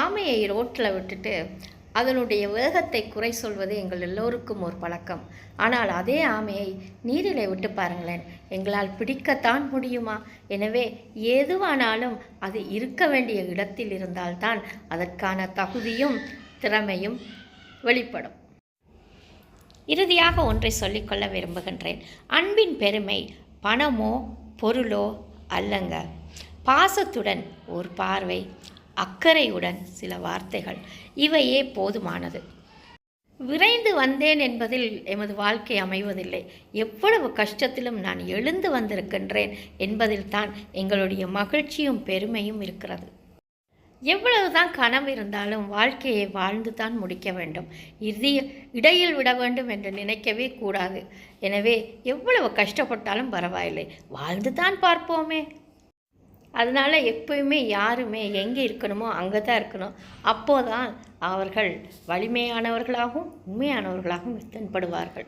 ஆமையை ரோட்டில் விட்டுட்டு அதனுடைய வேகத்தை குறை சொல்வது எங்கள் எல்லோருக்கும் ஒரு பழக்கம். ஆனால் அதே ஆமையை நீரிலே விட்டு பாருங்களேன். எங்களால் பிடிக்கத்தான் முடியுமா? எனவே எதுவானாலும் அது இருக்க வேண்டிய இடத்தில் இருந்தால்தான் அதற்கான தகுதியும் திறமையும் வெளிப்படும். இறுதியாக ஒன்றை சொல்லிக்கொள்ள விரும்புகின்றேன். அன்பின் பெருமை பணமோ பொருளோ அல்லங்க. பாசத்துடன் ஒரு பார்வை அக்கறையுடன் சில வார்த்தைகள். இவையே போதுமானது. விரைந்து வந்தேன் என்பதில் எமது வாழ்க்கை அமைவதில்லை. எவ்வளவு கஷ்டத்திலும் நான் எழுந்து வந்திருக்கின்றேன் என்பதில்தான் எங்களுடைய மகிழ்ச்சியும் பெருமையும் இருக்கிறது. எவ்வளவுதான் கனவு இருந்தாலும் வாழ்க்கையை வாழ்ந்து தான் முடிக்க வேண்டும். இறுதி இடையில் விட வேண்டும் என்று நினைக்கவே கூடாது. எனவே எவ்வளவு கஷ்டப்பட்டாலும் பரவாயில்லை. வாழ்ந்து தான் பார்ப்போமே. அதனால் எப்பயுமே யாருமே எங்கே இருக்கணுமோ அங்கே தான் இருக்கணும். அப்போதான் அவர்கள் வலிமையானவர்களாகவும் உண்மையானவர்களாகவும் தென்படுவார்கள்